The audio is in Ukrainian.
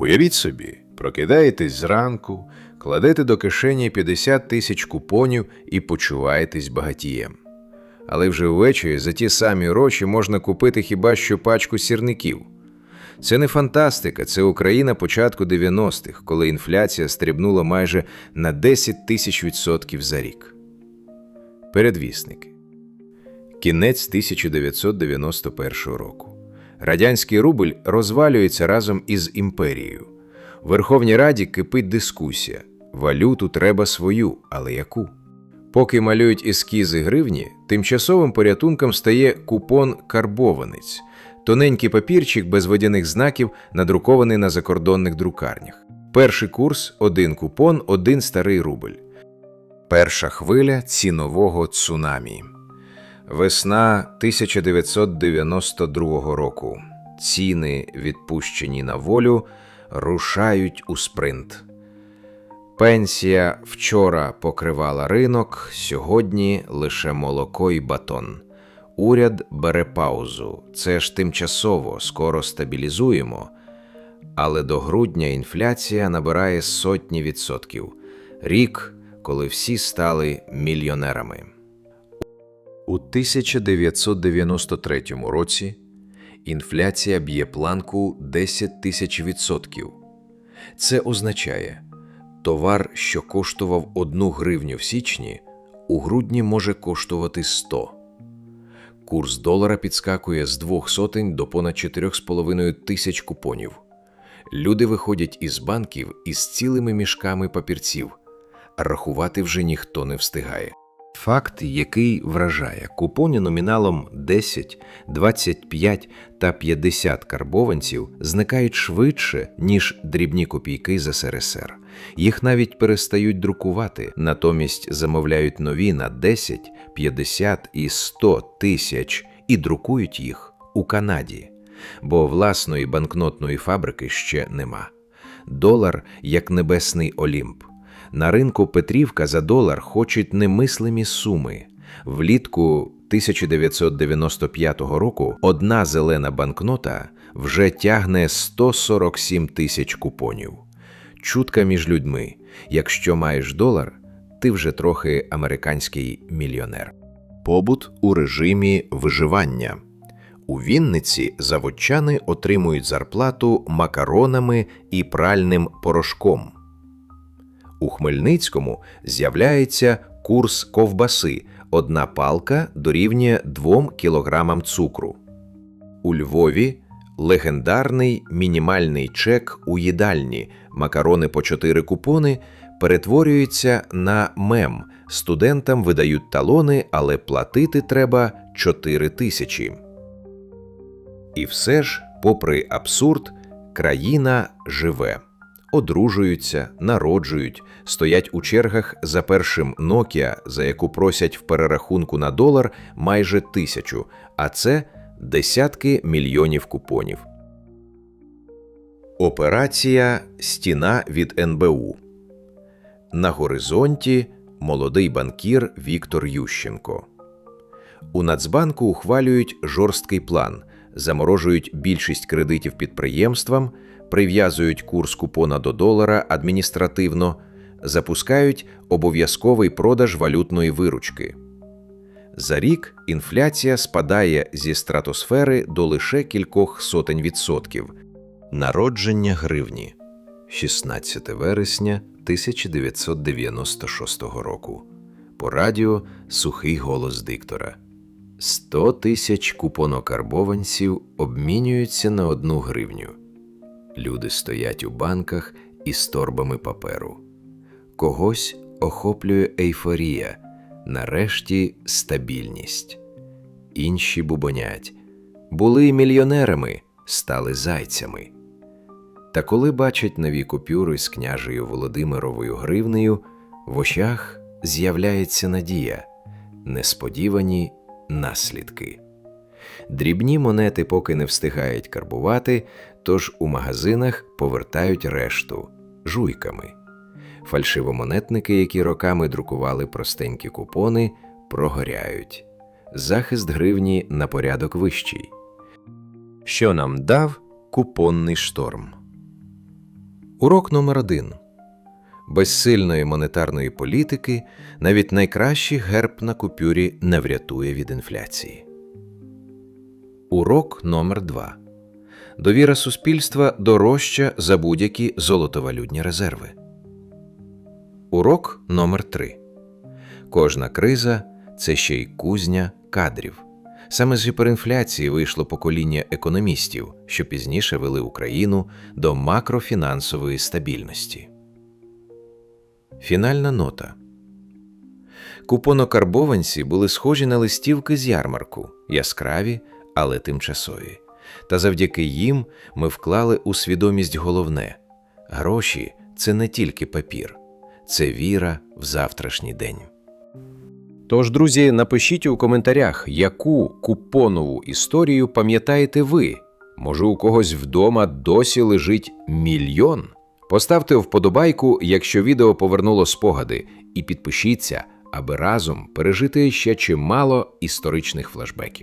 Уявіть собі, прокидаєтесь зранку, кладете до кишені 50 тисяч купонів і почуваєтесь багатієм. Але вже ввечері за ті самі гроші можна купити хіба що пачку сірників. Це не фантастика, це Україна початку 90-х, коли інфляція стрибнула майже на 10 тисяч відсотків за рік. Передвісники. Кінець 1991 року. Радянський рубль розвалюється разом із імперією. В Верховній Раді кипить дискусія. Валюту треба свою, але яку? Поки малюють ескізи гривні, тимчасовим порятунком стає купон карбованець тоненький папірчик без водяних знаків, надрукований на закордонних друкарнях. Перший курс один купон, один старий рубль. Перша хвиля цінового цунамі. Весна 1992 року. Ціни, відпущені на волю, рушають у спринт. Пенсія вчора покривала ринок, сьогодні лише молоко і батон. Уряд бере паузу. Це ж тимчасово, скоро стабілізуємо. Але до грудня інфляція набирає сотні відсотків. Рік, коли всі стали мільйонерами. У 1993 році інфляція б'є планку 10 тисяч відсотків. Це означає, товар, що коштував 1 гривню в січні, у грудні може коштувати 100. Курс долара підскакує з двох сотень до понад 4,5 тисяч купонів. Люди виходять із банків із цілими мішками папірців, рахувати вже ніхто не встигає. Факт, який вражає, купоні номіналом 10, 25 та 50 карбованців зникають швидше, ніж дрібні копійки з СРСР. Їх навіть перестають друкувати, натомість замовляють нові на 10, 50 і 100 тисяч і друкують їх у Канаді, бо власної банкнотної фабрики ще нема. Долар як небесний Олімп. На ринку Петрівка за долар хочуть немислимі суми. Влітку 1995 року одна зелена банкнота вже тягне 147 тисяч купонів. Чутка між людьми: якщо маєш долар, ти вже трохи американський мільйонер. Побут у режимі виживання. У Вінниці заводчани отримують зарплату макаронами і пральним порошком. У Хмельницькому з'являється курс ковбаси. Одна палка дорівнює 2 кілограмам цукру. У Львові легендарний мінімальний чек у їдальні макарони по 4 купони перетворюється на мем. Студентам видають талони, але платити треба 4 тисячі. І все ж, попри абсурд, країна живе одружуються, народжують, стоять у чергах за першим Nokia, за яку просять в перерахунку на долар майже тисячу, а це десятки мільйонів купонів. Операція Стіна від НБУ. На горизонті молодий банкір Віктор Ющенко. У Нацбанку ухвалюють жорсткий план, заморожують більшість кредитів підприємствам прив'язують курс купона до долара адміністративно, запускають обов'язковий продаж валютної виручки. За рік інфляція спадає зі стратосфери до лише кількох сотень відсотків. Народження гривні 16 вересня 1996 року. По радіо сухий голос диктора. 100 тисяч купонокарбованців обмінюються на одну гривню. Люди стоять у банках із торбами паперу. Когось охоплює ейфорія, нарешті стабільність. Інші бубонять були мільйонерами, стали зайцями. Та коли бачать нові купюри з княжею Володимировою гривнею, в очах з'являється надія, несподівані наслідки. Дрібні монети поки не встигають карбувати, тож у магазинах повертають решту жуйками. Фальшивомонетники, які роками друкували простенькі купони, прогоряють. Захист гривні на порядок вищий. Що нам дав купонний шторм? Урок номер один. Без сильної монетарної політики навіть найкращий герб на купюрі не врятує від інфляції. Урок номер два. Довіра суспільства дорожча за будь-які золотовалютні резерви. Урок номер три. Кожна криза це ще й кузня кадрів. Саме з гіперінфляції вийшло покоління економістів, що пізніше вели Україну до макрофінансової стабільності. Фінальна нота. Купонокарбованці були схожі на листівки з ярмарку, яскраві, але тимчасові. Та завдяки їм ми вклали у свідомість головне гроші це не тільки папір, це віра в завтрашній день. Тож, друзі, напишіть у коментарях, яку купонову історію пам'ятаєте ви. Може, у когось вдома досі лежить мільйон? Поставте вподобайку, якщо відео повернуло спогади, і підпишіться, аби разом пережити ще чимало історичних флешбеків.